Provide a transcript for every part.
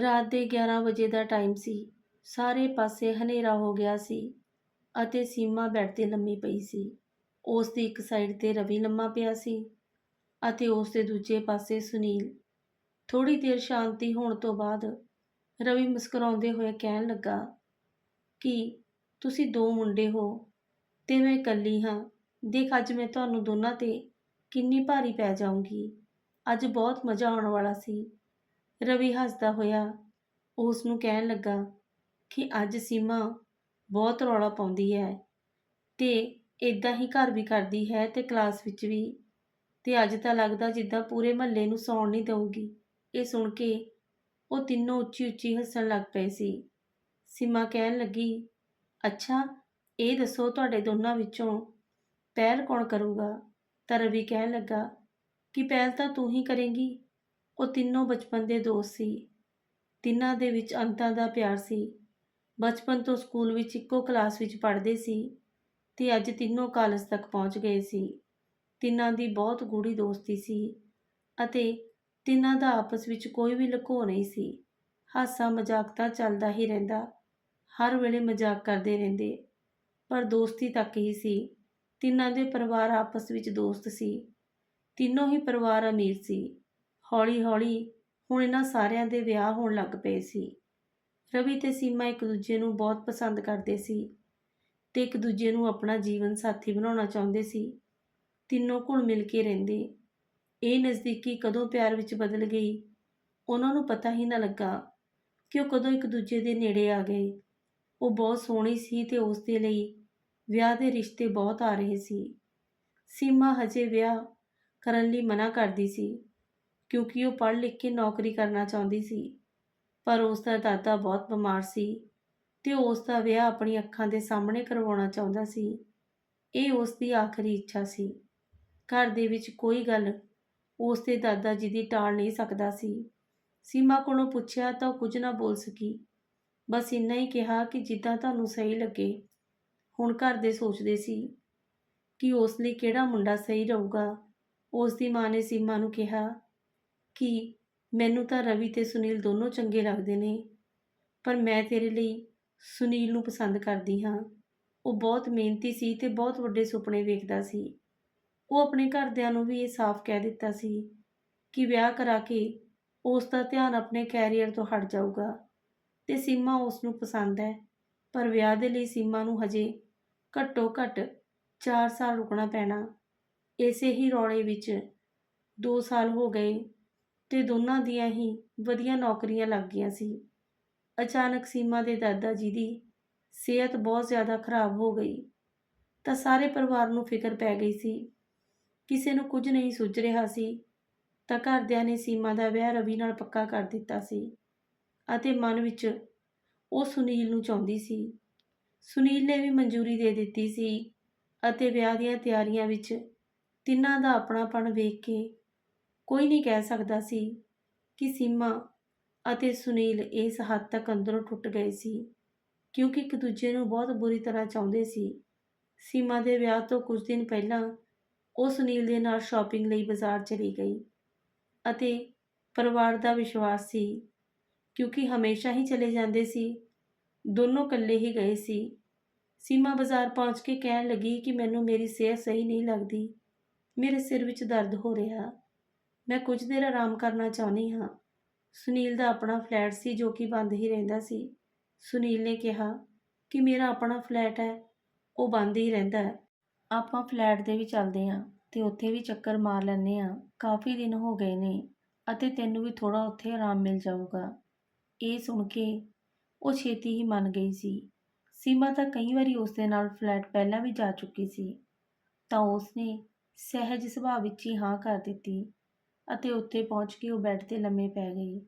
ਰਾਤ ਦੇ 11 ਵਜੇ ਦਾ ਟਾਈਮ ਸੀ। ਸਾਰੇ ਪਾਸੇ ਹਨੇਰਾ ਹੋ ਗਿਆ ਸੀ ਅਤੇ ਸੀਮਾ ਬੈੱਡ ਤੇ ਲੰਮੀ ਪਈ ਸੀ। ਉਸ ਦੀ ਇੱਕ ਸਾਈਡ ਤੇ ਰਵੀ ਲੰਮਾ ਪਿਆ ਸੀ ਅਤੇ ਉਸ ਦੇ ਦੂਜੇ ਪਾਸੇ ਸੁਨੀਲ। ਥੋੜੀ ਦੇਰ ਸ਼ਾਂਤੀ ਹੋਣ ਤੋਂ ਬਾਅਦ ਰਵੀ ਮੁਸਕਰਾਉਂਦੇ ਹੋਏ ਕਹਿਣ ਲੱਗਾ, ਕਿ ਤੁਸੀਂ ਦੋ ਮੁੰਡੇ ਹੋ? ਤੇ ਮੈਂ ਇਕੱਲੀ ਹਾਂ। ਦੇਖ, ਅੱਜ ਮੈਂ ਤੁਹਾਨੂੰ ਦੋਨਾਂ ਤੇ ਕਿੰਨੀ ਭਾਰੀ ਪੈ ਜਾਊਂਗੀ। ਅੱਜ ਬਹੁਤ ਮਜ਼ਾ ਆਉਣ ਵਾਲਾ ਸੀ। ਰਵੀ ਹੱਸਦਾ ਹੋਇਆ। ਉਸ ਨੂੰ ਕਹਿਣ ਲੱਗਾ ਕਿ ਅੱਜ ਸੀਮਾ ਬਹੁਤ ਰੌਲਾ ਪਾਉਂਦੀ ਹੈ ਤੇ ਇਦਾਂ ਹੀ ਘਰ ਵੀ ਕਰਦੀ ਹੈ ਤੇ ਕਲਾਸ ਵਿੱਚ ਵੀ। ਤੇ ਅੱਜ ਤਾਂ ਲੱਗਦਾ ਜਿੱਦਾਂ ਪੂਰੇ ਮਹੱਲੇ ਨੂੰ ਸੌਣ ਨਹੀਂ ਦੇਊਗੀ। ਇਹ ਸੁਣ ਕੇ ਉਹ ਤਿੰਨੋਂ ਉੱਚੀ ਉੱਚੀ ਹੱਸਣ ਲੱਗ ਪਏ ਸੀ। ਸੀਮਾ ਕਹਿਣ ਲੱਗੀ, ਅੱਛਾ, ਇਹ ਦੱਸੋ ਤੁਹਾਡੇ ਦੋਨਾਂ ਵਿੱਚੋਂ ਪਹਿਲ ਕੌਣ ਕਰੂਗਾ? ਤਾਂ ਰਵੀ ਕਹਿਣ ਲੱਗਾ, ਕਿ ਪਹਿਲ ਤਾਂ ਤੂੰ ਹੀ ਕਰੇਂਗੀ। ਉਹ ਤਿੰਨੋਂ ਬਚਪਨ ਦੇ ਦੋਸਤ ਸੀ। ਤਿੰਨਾਂ ਦੇ ਵਿੱਚ ਅੰਤਾਂ ਦਾ ਪਿਆਰ ਸੀ। ਬਚਪਨ ਤੋਂ ਸਕੂਲ ਵਿੱਚ ਇੱਕੋ ਕਲਾਸ ਵਿੱਚ ਪੜ੍ਹਦੇ ਸੀ ਤੇ ਅੱਜ ਤਿੰਨੋਂ ਕਾਲਜ ਤੱਕ ਪਹੁੰਚ ਗਏ ਸੀ। ਤਿੰਨਾਂ ਦੀ ਬਹੁਤ ਗੂੜੀ ਦੋਸਤੀ ਸੀ ਅਤੇ ਤਿੰਨਾਂ ਦਾ ਆਪਸ ਵਿੱਚ ਕੋਈ ਵੀ ਲੁਕੋ ਨਹੀਂ ਸੀ। ਹਾਸਾ ਮਜ਼ਾਕ ਤਾਂ ਚੱਲਦਾ ਹੀ ਰਹਿੰਦਾ, ਹਰ ਵੇਲੇ ਮਜ਼ਾਕ ਕਰਦੇ ਰਹਿੰਦੇ, ਪਰ ਦੋਸਤੀ ਤੱਕ ਹੀ ਸੀ। ਤਿੰਨਾਂ ਦੇ ਪਰਿਵਾਰ ਆਪਸ ਵਿੱਚ ਦੋਸਤ ਸੀ। ਤਿੰਨੋਂ ਹੀ ਪਰਿਵਾਰ ਅਮੀਰ ਸੀ। ਹੌਲੀ-ਹੌਲੀ ਹੁਣ ਇਹਨਾਂ ਸਾਰਿਆਂ ਦੇ ਵਿਆਹ ਹੋਣ ਲੱਗ ਪਏ ਸੀ। ਰਵੀ ਤੇ ਸੀਮਾ ਇੱਕ ਦੂਜੇ ਨੂੰ ਬਹੁਤ ਪਸੰਦ ਕਰਦੇ ਸੀ ਤੇ ਇੱਕ ਦੂਜੇ ਨੂੰ ਆਪਣਾ ਜੀਵਨ ਸਾਥੀ ਬਣਾਉਣਾ ਚਾਹੁੰਦੇ ਸੀ। ਤਿੰਨੋਂ ਘੁਲ ਮਿਲ ਕੇ ਰਹਿੰਦੇ। ਇਹ ਨਜ਼ਦੀਕੀ ਕਦੋਂ ਪਿਆਰ ਵਿੱਚ ਬਦਲ ਗਈ ਉਹਨਾਂ ਨੂੰ ਪਤਾ ਹੀ ਨਾ ਲੱਗਾ ਕਿ ਉਹ ਕਦੋਂ ਇੱਕ ਦੂਜੇ ਦੇ ਨੇੜੇ ਆ ਗਏ। ਉਹ ਬਹੁਤ ਸੋਹਣੀ ਸੀ ਤੇ ਉਸ ਦੇ ਲਈ ਵਿਆਹ ਦੇ ਰਿਸ਼ਤੇ ਬਹੁਤ ਆ ਰਹੇ ਸੀ। ਸੀਮਾ ਹਜੇ ਵਿਆਹ ਕਰਨ ਲਈ ਮਨਾ ਕਰਦੀ ਸੀ। ਕਿਉਂਕਿ ਉਹ ਪੜ੍ਹ ਲਿਖ ਕੇ ਨੌਕਰੀ ਕਰਨਾ ਚਾਹੁੰਦੀ ਸੀ। ਪਰ ਉਸ ਦਾ ਦਾਦਾ ਬਹੁਤ ਬਿਮਾਰ ਸੀ ਤੇ ਉਸ ਦਾ ਵਿਆਹ ਆਪਣੀ ਅੱਖਾਂ ਦੇ ਸਾਹਮਣੇ ਕਰਵਾਉਣਾ ਚਾਹੁੰਦਾ ਸੀ। ਇਹ ਉਸ ਦੀ ਆਖਰੀ ਇੱਛਾ ਸੀ। ਘਰ ਦੇ ਵਿੱਚ ਕੋਈ ਗੱਲ ਉਸ ਦੇ ਦਾਦਾ ਜੀ ਦੀ ਟਾਲ ਨਹੀਂ ਸਕਦਾ ਸੀ। ਸੀਮਾ ਕੋਲੋਂ ਪੁੱਛਿਆ ਤਾਂ ਉਹ ਕੁਝ ਨਾ ਬੋਲ ਸਕੀ। ਬਸ ਇੰਨਾ ਹੀ ਕਿਹਾ ਕਿ ਜਿੱਦਾਂ ਤੁਹਾਨੂੰ ਸਹੀ ਲੱਗੇ, ਹੁਣ ਘਰ ਦੇ ਸੋਚਦੇ ਸੀ ਕਿ ਉਸ ਲਈ ਕਿਹੜਾ ਮੁੰਡਾ ਸਹੀ ਰਹੂਗਾ। ਉਸ ਦੀ ਮਾਂ ਨੇ ਸੀਮਾ ਨੂੰ ਕਿਹਾ ਕਿ ਮੈਨੂੰ ਤਾਂ ਰਵੀ ਤੇ ਸੁਨੀਲ ਦੋਨੋਂ ਚੰਗੇ ਲੱਗਦੇ ਨੇ, ਪਰ ਮੈਂ ਤੇਰੇ ਲਈ ਸੁਨੀਲ ਨੂੰ ਪਸੰਦ ਕਰਦੀ ਹਾਂ। ਉਹ ਬਹੁਤ ਮਿਹਨਤੀ ਸੀ ਤੇ ਬਹੁਤ ਵੱਡੇ ਸੁਪਨੇ ਵੇਖਦਾ ਸੀ। ਉਹ ਆਪਣੇ ਘਰਦਿਆਂ ਨੂੰ ਵੀ ਇਹ ਸਾਫ਼ ਕਹਿ ਦਿੱਤਾ ਸੀ ਕਿ ਵਿਆਹ ਕਰਾ ਕੇ ਉਸ ਦਾ ਧਿਆਨ ਆਪਣੇ ਕੈਰੀਅਰ ਤੋਂ ਹਟ ਜਾਊਗਾ ਤੇ ਸੀਮਾ ਉਸ ਨੂੰ ਪਸੰਦ ਹੈ, ਪਰ ਵਿਆਹ ਦੇ ਲਈ ਸੀਮਾ ਨੂੰ ਹਜੇ ਘੱਟੋ ਘੱਟ 4 ਸਾਲ ਰੁਕਣਾ ਪੈਣਾ। ਇਸੇ ਹੀ ਰੌਲੇ ਵਿੱਚ 2 ਸਾਲ ਹੋ ਗਏ ਤੇ ਦੋਨਾਂ ਦੀਆਂ ਹੀ ਵਧੀਆ ਨੌਕਰੀਆਂ ਲੱਗ ਗਈਆਂ ਸੀ। ਅਚਾਨਕ ਸੀਮਾ ਦੇ ਦਾਦਾ ਜੀ ਦੀ ਸਿਹਤ ਬਹੁਤ ਜ਼ਿਆਦਾ ਖਰਾਬ ਹੋ ਗਈ, ਤਾਂ ਸਾਰੇ ਪਰਿਵਾਰ ਨੂੰ ਫਿਕਰ ਪੈ ਗਈ ਸੀ। ਕਿਸੇ ਨੂੰ ਕੁਝ ਨਹੀਂ ਸੁੱਝ ਰਿਹਾ ਸੀ, ਤਾਂ ਘਰਦਿਆਂ ਨੇ ਸੀਮਾ ਦਾ ਵਿਆਹ ਰਵੀ ਨਾਲ ਪੱਕਾ ਕਰ ਦਿੱਤਾ ਸੀ ਅਤੇ ਮਨ ਵਿੱਚ ਉਹ ਸੁਨੀਲ ਨੂੰ ਚਾਹੁੰਦੀ ਸੀ। ਸੁਨੀਲ ਨੇ ਵੀ ਮਨਜ਼ੂਰੀ ਦੇ ਦਿੱਤੀ ਸੀ ਅਤੇ ਵਿਆਹ ਦੀਆਂ ਤਿਆਰੀਆਂ ਵਿੱਚ ਤਿੰਨਾਂ ਦਾ ਆਪਣਾਪਣ ਵੇਖ ਕੇ ਕੋਈ ਨਹੀਂ ਕਹਿ ਸਕਦਾ ਸੀ ਕਿ ਸੀਮਾ ਅਤੇ ਸੁਨੀਲ ਇਸ ਹੱਦ ਤੱਕ ਅੰਦਰੋਂ ਟੁੱਟ ਗਏ ਸੀ, ਕਿਉਂਕਿ ਇੱਕ ਦੂਜੇ ਨੂੰ ਬਹੁਤ ਬੁਰੀ ਤਰ੍ਹਾਂ ਚਾਹੁੰਦੇ ਸੀ। ਸੀਮਾ ਦੇ ਵਿਆਹ ਤੋਂ ਕੁਝ ਦਿਨ ਪਹਿਲਾਂ ਉਹ ਸੁਨੀਲ ਦੇ ਨਾਲ ਸ਼ਾਪਿੰਗ ਲਈ ਬਾਜ਼ਾਰ ਚਲੀ ਗਈ ਅਤੇ ਪਰਿਵਾਰ ਦਾ ਵਿਸ਼ਵਾਸ ਸੀ, ਕਿਉਂਕਿ ਹਮੇਸ਼ਾ ਹੀ ਚਲੇ ਜਾਂਦੇ ਸੀ। ਦੋਨੋਂ ਇਕੱਲੇ ਹੀ ਗਏ ਸੀ। ਸੀਮਾ ਬਾਜ਼ਾਰ ਪਹੁੰਚ ਕੇ ਕਹਿਣ ਲੱਗੀ ਕਿ ਮੈਨੂੰ ਮੇਰੀ ਸਿਹਤ ਸਹੀ ਨਹੀਂ ਲੱਗਦੀ, ਮੇਰੇ ਸਿਰ ਵਿੱਚ ਦਰਦ ਹੋ ਰਿਹਾ। ਮੈਂ ਕੁਝ ਦੇਰ ਆਰਾਮ ਕਰਨਾ ਚਾਹੁੰਦੀ ਹਾਂ। ਸੁਨੀਲ ਦਾ ਆਪਣਾ ਫਲੈਟ ਸੀ ਜੋ ਕਿ ਬੰਦ ਹੀ ਰਹਿੰਦਾ ਸੀ। ਸੁਨੀਲ ਨੇ ਕਿਹਾ ਕਿ ਮੇਰਾ ਆਪਣਾ ਫਲੈਟ ਹੈ, ਉਹ ਬੰਦ ਹੀ ਰਹਿੰਦਾ ਹੈ। ਆਪਾਂ ਫਲੈਟ ਦੇ ਵੀ ਚੱਲਦੇ ਹਾਂ ਤੇ ਉੱਥੇ ਵੀ ਚੱਕਰ ਮਾਰ ਲੈਂਦੇ ਹਾਂ। ਕਾਫੀ ਦਿਨ ਹੋ ਗਏ ਨੇ ਅਤੇ ਤੈਨੂੰ ਵੀ ਥੋੜਾ ਉੱਥੇ ਆਰਾਮ ਮਿਲ ਜਾਊਗਾ। ਇਹ ਸੁਣ ਕੇ ਉਹ ਛੇਤੀ ਹੀ ਮੰਨ ਗਈ ਸੀ। ਸੀਮਾ ਤਾਂ ਕਈ ਵਾਰੀ ਉਸ ਦੇ ਨਾਲ ਫਲੈਟ ਪਹਿਲਾਂ ਵੀ ਜਾ ਚੁੱਕੀ ਸੀ। ਤਾਂ ਉਸਨੇ ਸਹਿਜ ਸੁਭਾਅ ਵਿੱਚ ਹੀ ਹਾਂ ਕਰ ਦਿੱਤੀ। ਅਤੇ ਉੱਥੇ ਪਹੁੰਚ ਕੇ ਉਹ ਬੈੱਡ ਤੇ ਲੰਮੇ ਪੈ ਗਈ।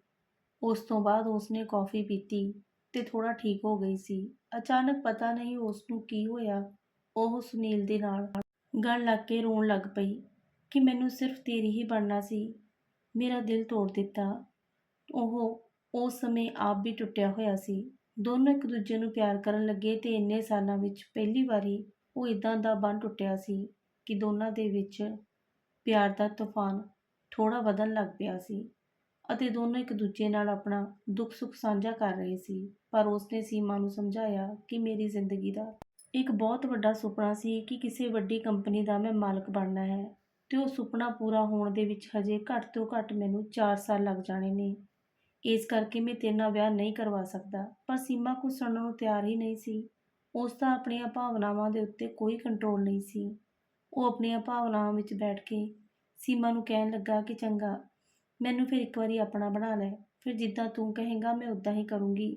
ਉਸ ਤੋਂ ਬਾਅਦ ਉਸਨੇ ਕੌਫੀ ਪੀਤੀ ਤੇ ਥੋੜਾ ਠੀਕ ਹੋ ਗਈ ਸੀ। ਅਚਾਨਕ ਪਤਾ ਨਹੀਂ ਉਸ ਨੂੰ ਕੀ ਹੋਇਆ। ਉਹ ਸੁਨੀਲ ਦੇ ਨਾਲ ਗਲ ਲੱਗ ਕੇ ਰੋਣ ਲੱਗ ਪਈ ਕਿ ਮੈਨੂੰ ਸਿਰਫ ਤੇਰੀ ਹੀ ਬਣਨਾ ਸੀ। ਮੇਰਾ ਦਿਲ ਤੋੜ ਦਿੱਤਾ। ਉਹ ਉਸ ਸਮੇਂ ਆਪ ਵੀ ਟੁੱਟਿਆ ਹੋਇਆ ਸੀ। ਦੋਨੋਂ ਇੱਕ ਦੂਜੇ ਨੂੰ ਪਿਆਰ ਕਰਨ ਲੱਗੇ ਤੇ ਇੰਨੇ ਸਾਲਾਂ ਵਿੱਚ ਪਹਿਲੀ ਵਾਰੀ ਉਹ ਇਦਾਂ ਦਾ ਬੰਨ ਟੁੱਟਿਆ ਸੀ ਕਿ ਦੋਨਾਂ ਦੇ ਵਿੱਚ ਪਿਆਰ ਦਾ ਤੂਫਾਨ ਥੋੜਾ ਵਧਣ ਲੱਗ ਪਿਆ ਸੀ ਅਤੇ ਦੋਨੋਂ ਇੱਕ ਦੂਜੇ ਨਾਲ ਆਪਣਾ ਦੁੱਖ ਸੁੱਖ ਸਾਂਝਾ ਕਰ ਰਹੇ ਸੀ, ਪਰ ਉਸਨੇ ਸੀਮਾ ਨੂੰ ਸਮਝਾਇਆ ਕਿ ਮੇਰੀ ਜ਼ਿੰਦਗੀ ਦਾ ਇੱਕ ਬਹੁਤ ਵੱਡਾ ਸੁਪਨਾ ਸੀ ਕਿ ਕਿਸੇ ਵੱਡੀ ਕੰਪਨੀ ਦਾ ਮੈਂ ਮਾਲਕ ਬਣਨਾ ਹੈ ਤੇ ਉਹ ਸੁਪਨਾ ਪੂਰਾ ਹੋਣ ਦੇ ਵਿੱਚ ਹਜੇ ਘੱਟ ਤੋਂ ਘੱਟ ਮੈਨੂੰ 4 ਸਾਲ ਲੱਗ ਜਾਣੇ ਨੇ। ਇਸ ਕਰਕੇ ਮੈਂ ਤੇਰੇ ਨਾਲ ਵਿਆਹ ਨਹੀਂ ਕਰਵਾ ਸਕਦਾ, ਪਰ ਸੀਮਾ ਕੁਝ ਸੁਣਨ ਨੂੰ ਤਿਆਰ ਹੀ ਨਹੀਂ ਸੀ। ਉਸ ਦਾ ਆਪਣੀਆਂ ਭਾਵਨਾਵਾਂ ਦੇ ਉੱਤੇ ਕੋਈ ਕੰਟਰੋਲ ਨਹੀਂ ਸੀ। ਉਹ ਆਪਣੀਆਂ ਭਾਵਨਾਵਾਂ ਵਿੱਚ ਬੈਠ ਕੇ ਸੀਮਾ ਨੂੰ ਕਹਿਣ ਲੱਗਾ ਕਿ ਚੰਗਾ, ਮੈਨੂੰ ਫਿਰ ਇੱਕ ਵਾਰੀ ਆਪਣਾ ਬਣਾ ਲੈ, ਫਿਰ ਜਿੱਦਾਂ ਤੂੰ ਕਹੇਗਾ ਮੈਂ ਉਦਾਂ ਹੀ ਕਰੂੰਗੀ।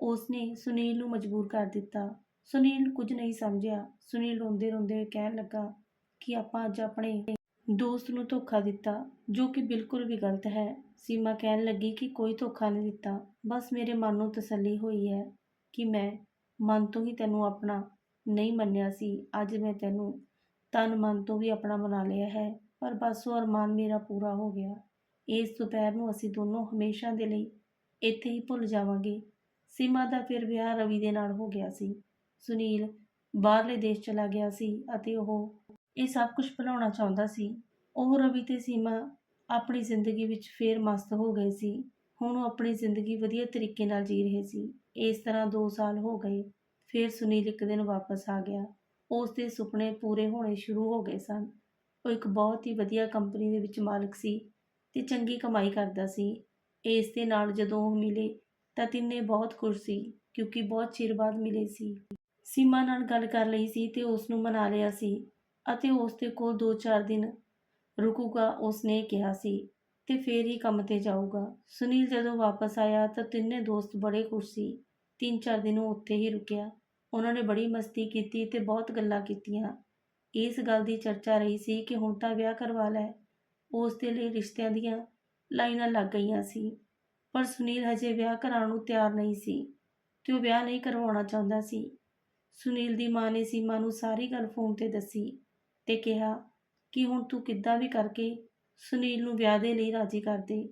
ਉਸਨੇ ਸੁਨੀਲ ਨੂੰ ਮਜਬੂਰ ਕਰ ਦਿੱਤਾ। ਸੁਨੀਲ ਕੁਝ ਨਹੀਂ ਸਮਝਿਆ। ਸੁਨੀਲ ਰੋਂਦੇ ਰੋਂਦੇ ਕਹਿਣ ਲੱਗਾ ਕਿ ਆਪਾਂ ਅੱਜ ਆਪਣੇ ਦੋਸਤ ਨੂੰ ਧੋਖਾ ਦਿੱਤਾ, ਜੋ ਕਿ ਬਿਲਕੁਲ ਵੀ ਗਲਤ ਹੈ। ਸੀਮਾ ਕਹਿਣ ਲੱਗੀ ਕਿ ਕੋਈ ਧੋਖਾ ਨਹੀਂ ਦਿੱਤਾ। ਬਸ ਮੇਰੇ ਮਨ ਨੂੰ ਤਸੱਲੀ ਹੋਈ ਹੈ ਕਿ ਮੈਂ ਮਨ ਤੋਂ ਹੀ ਤੈਨੂੰ ਆਪਣਾ ਨਹੀਂ ਮੰਨਿਆ ਸੀ। ਅੱਜ ਮੈਂ ਤੈਨੂੰ ਤਨ ਮਨ ਤੋਂ ਵੀ ਆਪਣਾ ਬਣਾ ਲਿਆ ਹੈ। ਪਰ ਬਸ ਉਹ ਅਰਮਾਨ ਮੇਰਾ ਪੂਰਾ ਹੋ ਗਿਆ। ਇਸ ਦੁਪਹਿਰ ਨੂੰ ਅਸੀਂ ਦੋਨੋਂ ਹਮੇਸ਼ਾ ਦੇ ਲਈ ਇੱਥੇ ਹੀ ਭੁੱਲ ਜਾਵਾਂਗੇ। ਸੀਮਾ ਦਾ ਫਿਰ ਵਿਆਹ ਰਵੀ ਦੇ ਨਾਲ ਹੋ ਗਿਆ ਸੀ। ਸੁਨੀਲ ਬਾਹਰਲੇ ਦੇਸ਼ ਚਲਾ ਗਿਆ ਸੀ ਅਤੇ ਉਹ ਇਹ ਸਭ ਕੁਝ ਭੁਲਾਉਣਾ ਚਾਹੁੰਦਾ ਸੀ। ਉਹ ਰਵੀ ਤੇ ਸੀਮਾ ਆਪਣੀ ਜ਼ਿੰਦਗੀ ਵਿੱਚ ਫੇਰ ਮਸਤ ਹੋ ਗਏ ਸੀ। ਹੁਣ ਉਹ ਆਪਣੀ ਜ਼ਿੰਦਗੀ ਵਧੀਆ ਤਰੀਕੇ ਨਾਲ ਜੀ ਰਹੇ ਸੀ। ਇਸ ਤਰ੍ਹਾਂ 2 ਸਾਲ ਹੋ ਗਏ, ਫਿਰ ਸੁਨੀਲ ਇੱਕ ਦਿਨ ਵਾਪਸ ਆ ਗਿਆ। ਉਸ ਦੇ ਸੁਪਨੇ ਪੂਰੇ ਹੋਣੇ ਸ਼ੁਰੂ ਹੋ ਗਏ ਸਨ। ਉਹ ਇੱਕ ਬਹੁਤ ਹੀ ਵਧੀਆ ਕੰਪਨੀ ਦੇ ਵਿੱਚ ਮਾਲਕ ਸੀ ਤੇ ਚੰਗੀ ਕਮਾਈ ਕਰਦਾ ਸੀ। ਇਸ ਦੇ ਨਾਲ ਜਦੋਂ ਉਹ ਮਿਲੇ ਤਾਂ ਤਿੰਨੇ ਬਹੁਤ ਖੁਸ਼ ਸੀ ਕਿਉਂਕਿ ਬਹੁਤ ਚਿਰ ਬਾਅਦ ਮਿਲੇ ਸੀ। ਸੀਮਾ ਨਾਲ ਗੱਲ ਕਰ ਲਈ ਸੀ ਤੇ ਉਸ ਨੂੰ ਮਨਾ ਲਿਆ ਸੀ ਅਤੇ ਉਸ ਦੇ ਕੋਲ 2-4 ਦਿਨ ਰੁਕੂਗਾ, ਉਸਨੇ ਕਿਹਾ ਸੀ ਤੇ ਫੇਰ ਹੀ ਕੰਮ ਤੇ ਜਾਊਗਾ। ਸੁਨੀਲ ਜਦੋਂ ਵਾਪਸ ਆਇਆ ਤਾਂ ਤਿੰਨੇ ਦੋਸਤ ਬੜੇ ਖੁਸ਼ ਸੀ। ਤਿੰਨ ਚਾਰ ਦਿਨ ਉਹ ਉੱਥੇ ਹੀ ਰੁਕਿਆ। ਉਹਨਾਂ ਨੇ ਬੜੀ ਮਸਤੀ ਕੀਤੀ ਤੇ ਬਹੁਤ ਗੱਲਾਂ ਕੀਤੀਆਂ। ਇਸ ਗੱਲ ਦੀ ਚਰਚਾ ਰਹੀ ਸੀ ਕਿ ਹੁਣ ਤਾਂ ਵਿਆਹ ਕਰਵਾ ਲੈ। ਉਸ ਦੇ ਲਈ ਰਿਸ਼ਤਿਆਂ ਦੀਆਂ ਲਾਈਨਾਂ ਲੱਗ ਗਈਆਂ ਸੀ, ਪਰ ਸੁਨੀਲ ਹਜੇ ਵਿਆਹ ਕਰਾਉਣ ਨੂੰ ਤਿਆਰ ਨਹੀਂ ਸੀ ਤੇ ਉਹ ਵਿਆਹ ਨਹੀਂ ਕਰਵਾਉਣਾ ਚਾਹੁੰਦਾ ਸੀ। ਸੁਨੀਲ ਦੀ ਮਾਂ ਨੇ ਸੀਮਾ ਨੂੰ ਸਾਰੀ ਗੱਲ ਫੋਨ ਤੇ ਦੱਸੀ ਤੇ ਕਿਹਾ ਕਿ ਹੁਣ ਤੂੰ ਕਿੱਦਾਂ ਵੀ ਕਰਕੇ ਸੁਨੀਲ ਨੂੰ ਵਿਆਹ ਦੇ ਲਈ ਰਾਜ਼ੀ ਕਰ ਦੇ।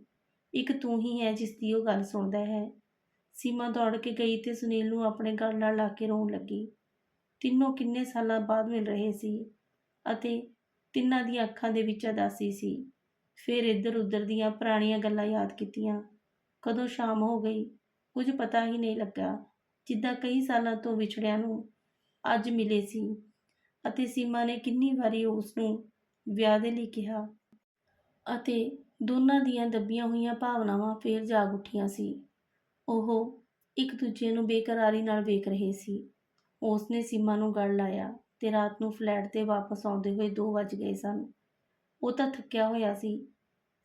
ਇੱਕ ਤੂੰ ਹੀ ਹੈ ਜਿਸ ਦੀ ਉਹ ਗੱਲ ਸੁਣਦਾ ਹੈ। ਸੀਮਾ ਦੌੜ ਕੇ ਗਈ ਤੇ ਸੁਨੀਲ ਨੂੰ ਆਪਣੇ ਗਲ ਨਾਲ ਲਾ ਕੇ ਰੋਣ ਲੱਗੀ। ਤਿੰਨੋਂ ਕਿੰਨੇ ਸਾਲਾਂ ਬਾਅਦ ਮਿਲ ਰਹੇ ਸੀ। ਅਤੇ ਤਿੰਨਾਂ ਦੀਆਂ ਅੱਖਾਂ ਦੇ ਵਿੱਚ ਉਦਾਸੀ ਸੀ। ਫਿਰ ਇੱਧਰ ਉੱਧਰ ਦੀਆਂ ਪੁਰਾਣੀਆਂ ਗੱਲਾਂ ਯਾਦ ਕੀਤੀਆਂ। ਕਦੋਂ ਸ਼ਾਮ ਹੋ ਗਈ, ਕੁਝ ਪਤਾ ਹੀ ਨਹੀਂ ਲੱਗਾ, ਜਿੱਦਾਂ ਕਈ ਸਾਲਾਂ ਤੋਂ ਵਿਛੜਿਆਂ ਨੂੰ ਅੱਜ ਮਿਲੇ ਸੀ ਅਤੇ ਸੀਮਾ ਨੇ ਕਿੰਨੀ ਵਾਰੀ ਉਸ ਨੂੰ ਵਿਆਹ ਦੇ ਲਈ ਕਿਹਾ ਅਤੇ ਦੋਨਾਂ ਦੀਆਂ ਦੱਬੀਆਂ ਹੋਈਆਂ ਭਾਵਨਾਵਾਂ ਫੇਰ ਜਾਗ ਉੱਠੀਆਂ ਸੀ। ਉਹ ਇੱਕ ਦੂਜੇ ਨੂੰ ਬੇਕਰਾਰੀ ਨਾਲ ਵੇਖ ਰਹੇ ਸੀ। ਉਸਨੇ ਸੀਮਾ ਨੂੰ ਗਲ ਲਾਇਆ। ਤੇ ਰਾਤ ਨੂੰ ਫਲੈਟ ਤੇ ਵਾਪਸ ਆਉਂਦੇ ਹੋਏ 2 ਵੱਜ ਗਏ ਸਨ। ਉਹ ਤਾਂ ਥੱਕਿਆ ਹੋਇਆ ਸੀ।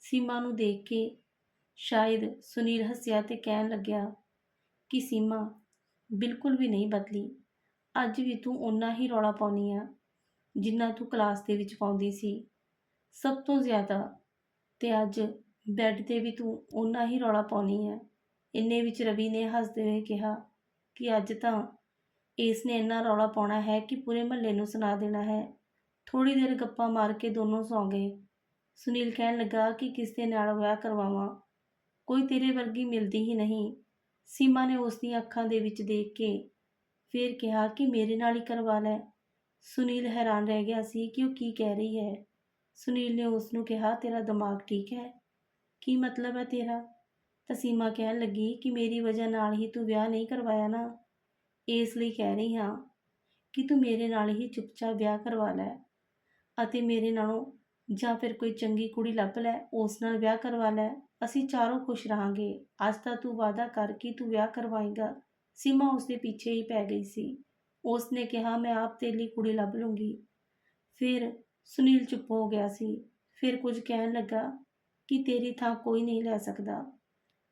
ਸੀਮਾ ਨੂੰ ਦੇਖ ਕੇ ਸ਼ਾਇਦ ਸੁਨੀਲ ਹੱਸਿਆ ਤੇ ਕਹਿਣ ਲੱਗਿਆ, ਕਿ ਸੀਮਾ, ਬਿਲਕੁਲ ਵੀ ਨਹੀਂ ਬਦਲੀ। ਅੱਜ ਵੀ ਤੂੰ ਓਨਾ ਹੀ ਰੌਲਾ ਪਾਉਣੀ ਆ ਜਿੰਨਾ ਤੂੰ ਕਲਾਸ ਦੇ ਵਿੱਚ ਪਾਉਂਦੀ ਸੀ। ਸਭ ਤੋਂ ਜ਼ਿਆਦਾ ਤੇ ਅੱਜ ਬੈੱਡ ਤੇ ਵੀ ਤੂੰ ਓਨਾ ਹੀ ਰੌਲਾ ਪਾਉਣੀ ਆ। ਇੰਨੇ ਵਿੱਚ ਰਵੀ ਨੇ ਹੱਸਦੇ ਹੋਏ ਕਿਹਾ ਕਿ ਅੱਜ ਤਾਂ ਇਸ ਨੇ ਇੰਨਾ ਰੌਲਾ ਪਾਉਣਾ ਹੈ ਕਿ ਪੂਰੇ ਮਹੱਲੇ ਨੂੰ ਸੁਣਾ ਦੇਣਾ ਹੈ। ਥੋੜੀ ਦੇਰ ਗੱਪਾਂ ਮਾਰ ਕੇ ਦੋਨੋਂ ਸੌਂ ਗਏ। ਸੁਨੀਲ ਕਹਿਣ ਲੱਗਾ ਕਿ ਕਿਸ ਦੇ ਨਾਲ ਵਿਆਹ ਕਰਵਾਵਾਂ। ਕੋਈ ਤੇਰੇ ਵਰਗੀ ਮਿਲਦੀ ਹੀ ਨਹੀਂ। ਸੀਮਾ ਨੇ ਉਸ ਦੀਆਂ ਅੱਖਾਂ ਦੇ ਵਿੱਚ ਦੇਖ ਕੇ ਫਿਰ ਕਿਹਾ ਕਿ ਮੇਰੇ ਨਾਲ ਹੀ ਕਰਵਾ ਲੈ। ਸੁਨੀਲ ਹੈਰਾਨ ਰਹਿ ਗਿਆ ਸੀ ਕਿ ਉਹ ਕੀ ਕਹਿ ਰਹੀ ਹੈ। ਸੁਨੀਲ ਨੇ ਉਸ ਨੂੰ ਕਿਹਾ, ਤੇਰਾ ਦਿਮਾਗ ਠੀਕ ਹੈ? ਕੀ ਮਤਲਬ ਹੈ ਤੇਰਾ? ਤਾਂ ਸੀਮਾ ਕਹਿਣ ਲੱਗੀ ਕਿ ਮੇਰੀ ਵਜ੍ਹਾ ਨਾਲ ਹੀ ਤੂੰ ਵਿਆਹ ਨਹੀਂ ਕਰਵਾਇਆ ਨਾ। ਇਸ ਲਈ ਕਹਿ ਰਹੀ ਹਾਂ ਕਿ ਤੂੰ ਮੇਰੇ ਨਾਲ ਹੀ ਚੁੱਪਚਾਪ ਵਿਆਹ ਕਰਵਾ ਲੈ ਅਤੇ ਮੇਰੇ ਨਾਲੋਂ ਜਾਂ ਫਿਰ ਕੋਈ ਚੰਗੀ ਕੁੜੀ ਲੱਭ ਲੈ, ਉਸ ਨਾਲ ਵਿਆਹ ਕਰਵਾ ਲੈ। ਅਸੀਂ ਚਾਰੋਂ ਖੁਸ਼ ਰਹਾਂਗੇ। ਅੱਜ ਤਾਂ ਤੂੰ ਵਾਅਦਾ ਕਰ ਕਿ ਤੂੰ ਵਿਆਹ ਕਰਵਾਏਗਾ। ਸੀਮਾ ਉਸ ਦੇ ਪਿੱਛੇ ਹੀ ਪੈ ਗਈ ਸੀ। ਉਸ ਨੇ ਕਿਹਾ, ਮੈਂ ਆਪ ਤੇਰੇ ਲਈ ਕੁੜੀ ਲੱਭ ਲੂੰਗੀ। ਫਿਰ ਸੁਨੀਲ ਚੁੱਪ ਹੋ ਗਿਆ ਸੀ। ਫਿਰ ਕੁਝ ਕਹਿਣ ਲੱਗਾ ਕਿ ਤੇਰੀ ਥਾਂ ਕੋਈ ਨਹੀਂ ਲੈ ਸਕਦਾ।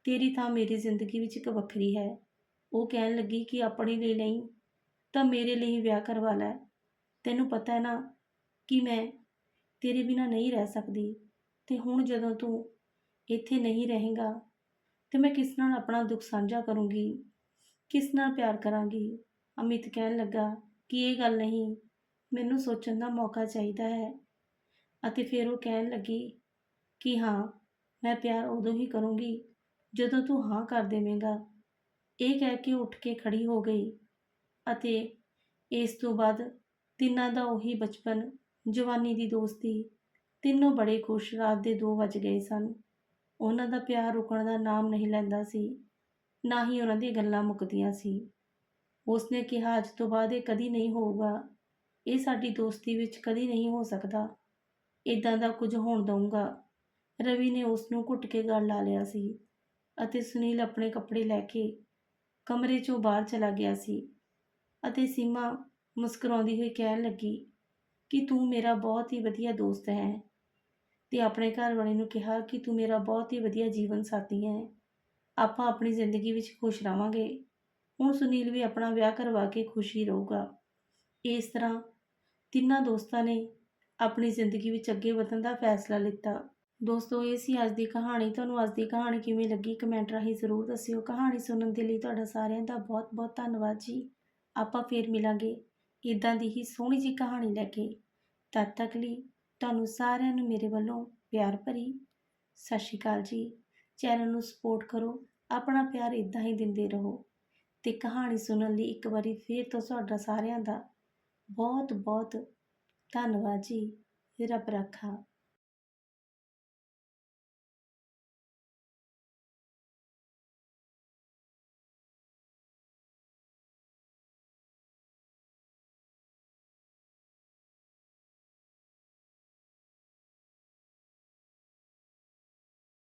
ਤੇਰੀ ਥਾਂ ਮੇਰੀ ਜ਼ਿੰਦਗੀ ਵਿੱਚ ਇੱਕ ਵੱਖਰੀ ਹੈ। ਉਹ ਕਹਿਣ ਲੱਗੀ ਕਿ ਆਪਣੇ ਲਈ ਨਹੀਂ, ਤਾਂ ਮੇਰੇ ਲਈ ਵਿਆਹ ਕਰਵਾ ਲੈ। ਤੈਨੂੰ ਪਤਾ ਹੈ ਨਾ ਕਿ ਮੈਂ ਤੇਰੇ ਬਿਨਾ ਨਹੀਂ ਰਹਿ ਸਕਦੀ ਤੇ ਹੁਣ ਜਦੋਂ ਤੂੰ ਇੱਥੇ ਨਹੀਂ ਰਹੇਗਾ ਤੇ ਮੈਂ ਕਿਸ ਨਾਲ ਆਪਣਾ ਦੁੱਖ ਸਾਂਝਾ ਕਰੂੰਗੀ? ਕਿਸ ਨਾਲ ਪਿਆਰ ਕਰਾਂਗੀ? ਅਮਿਤ ਕਹਿਣ ਲੱਗਾ ਕਿ ਇਹ ਗੱਲ ਨਹੀਂ, ਮੈਨੂੰ ਸੋਚਣ ਦਾ ਮੌਕਾ ਚਾਹੀਦਾ ਹੈ। ਅਤੇ ਫਿਰ ਉਹ ਕਹਿਣ ਲੱਗੀ ਕਿ ਹਾਂ, ਮੈਂ ਪਿਆਰ ਉਦੋਂ ਹੀ ਕਰੂੰਗੀ ਜਦੋਂ ਤੂੰ ਹਾਂ ਕਰ ਦੇਵੇਂਗਾ। ਇਹ ਕਹਿ ਕੇ ਉੱਠ ਕੇ ਖੜੀ ਹੋ ਗਈ ਅਤੇ ਇਸ ਤੋਂ ਬਾਅਦ ਤਿੰਨਾਂ ਦਾ ਉਹੀ ਬਚਪਨ, ਜਵਾਨੀ ਦੀ ਦੋਸਤੀ, ਤਿੰਨੋਂ ਬੜੇ ਖੁਸ਼, ਰਾਤ ਦੇ 2 ਵੱਜ ਗਏ ਸਨ। ਉਹਨਾਂ ਦਾ ਪਿਆਰ ਰੁਕਣ ਦਾ ਨਾਮ ਨਹੀਂ ਲੈਂਦਾ ਸੀ, ਨਾ ਹੀ ਉਹਨਾਂ ਦੀਆਂ ਗੱਲਾਂ ਮੁੱਕਦੀਆਂ ਸੀ। ਉਸਨੇ ਕਿਹਾ, ਅੱਜ ਤੋਂ ਬਾਅਦ ਇਹ ਕਦੀ ਨਹੀਂ ਹੋਊਗਾ। ਇਹ ਸਾਡੀ ਦੋਸਤੀ ਵਿੱਚ ਕਦੀ ਨਹੀਂ ਹੋ ਸਕਦਾ। ਇਦਾਂ ਦਾ ਕੁਝ ਹੋਣ ਦਊਂਗਾ। ਰਵੀ ਨੇ ਉਸ ਨੂੰ ਘੁੱਟ ਕੇ ਗਲ ਲਾ ਲਿਆ ਸੀ ਅਤੇ ਸੁਨੀਲ ਆਪਣੇ ਕੱਪੜੇ ਲੈ ਕੇ ਕਮਰੇ 'ਚੋਂ ਬਾਹਰ ਚਲਾ ਗਿਆ ਸੀ ਅਤੇ ਸੀਮਾ ਮੁਸਕਰਾਉਂਦੀ ਹੋਈ ਕਹਿਣ ਲੱਗੀ ਕਿ ਤੂੰ ਮੇਰਾ ਬਹੁਤ ਹੀ ਵਧੀਆ ਦੋਸਤ ਹੈ ਤੇ ਆਪਣੇ ਘਰ ਵਾਲੇ ਨੂੰ ਕਿਹਾ ਕਿ ਤੂੰ ਮੇਰਾ ਬਹੁਤ ਹੀ ਵਧੀਆ ਜੀਵਨ ਸਾਥੀ ਹੈ। ਆਪਾਂ ਆਪਣੀ ਜ਼ਿੰਦਗੀ ਵਿੱਚ ਖੁਸ਼ ਰਵਾਂਗੇ ਹੁਣ ਸੁਨੀਲ ਵੀ ਆਪਣਾ ਵਿਆਹ ਕਰਵਾ ਕੇ ਖੁਸ਼ ਹੀ ਰਹੂਗਾ। ਇਸ ਤਰ੍ਹਾਂ ਤਿੰਨਾਂ ਦੋਸਤਾਂ ਨੇ ਆਪਣੀ ਜ਼ਿੰਦਗੀ ਵਿੱਚ ਅੱਗੇ ਵਧਣ ਦਾ ਫੈਸਲਾ ਲਿੱਤਾ। ਦੋਸਤੋ, ਇਹ ਸੀ ਅੱਜ ਦੀ ਕਹਾਣੀ। ਤੁਹਾਨੂੰ ਅੱਜ ਦੀ ਕਹਾਣੀ ਕਿਵੇਂ ਲੱਗੀ ਕਮੈਂਟ ਰਾਹੀਂ ਜ਼ਰੂਰ ਦੱਸਿਓ। ਕਹਾਣੀ ਸੁਣਨ ਦੇ ਲਈ ਤੁਹਾਡਾ ਸਾਰਿਆਂ ਦਾ ਬਹੁਤ ਬਹੁਤ ਧੰਨਵਾਦ ਜੀ। ਆਪਾਂ ਫੇਰ ਮਿਲਾਂਗੇ ਇਦਾਂ ਦੀ ਹੀ ਸੋਹਣੀ ਜੀ ਕਹਾਣੀ ਲੈ ਕੇ। ਤਦ ਤੱਕ ਲਈ ਤੁਹਾਨੂੰ ਸਾਰਿਆਂ ਨੂੰ ਮੇਰੇ ਵੱਲੋਂ ਪਿਆਰ ਭਰੀ ਸਤਿ ਸ਼੍ਰੀ ਅਕਾਲ ਜੀ। ਚੈਨਲ ਨੂੰ ਸਪੋਰਟ ਕਰੋ, ਆਪਣਾ ਪਿਆਰ ਇਦਾਂ ਹੀ ਦਿੰਦੇ ਰਹੋ ਤੇ ਕਹਾਣੀ ਸੁਣਨ ਲਈ ਇੱਕ ਵਾਰੀ ਫੇਰ ਤੋਂ ਤੁਹਾਡਾ ਸਾਰਿਆਂ ਦਾ ਬਹੁਤ ਬਹੁਤ ਧੰਨਵਾਦ ਜੀ। ਰੱਬ ਰੱਖਾ।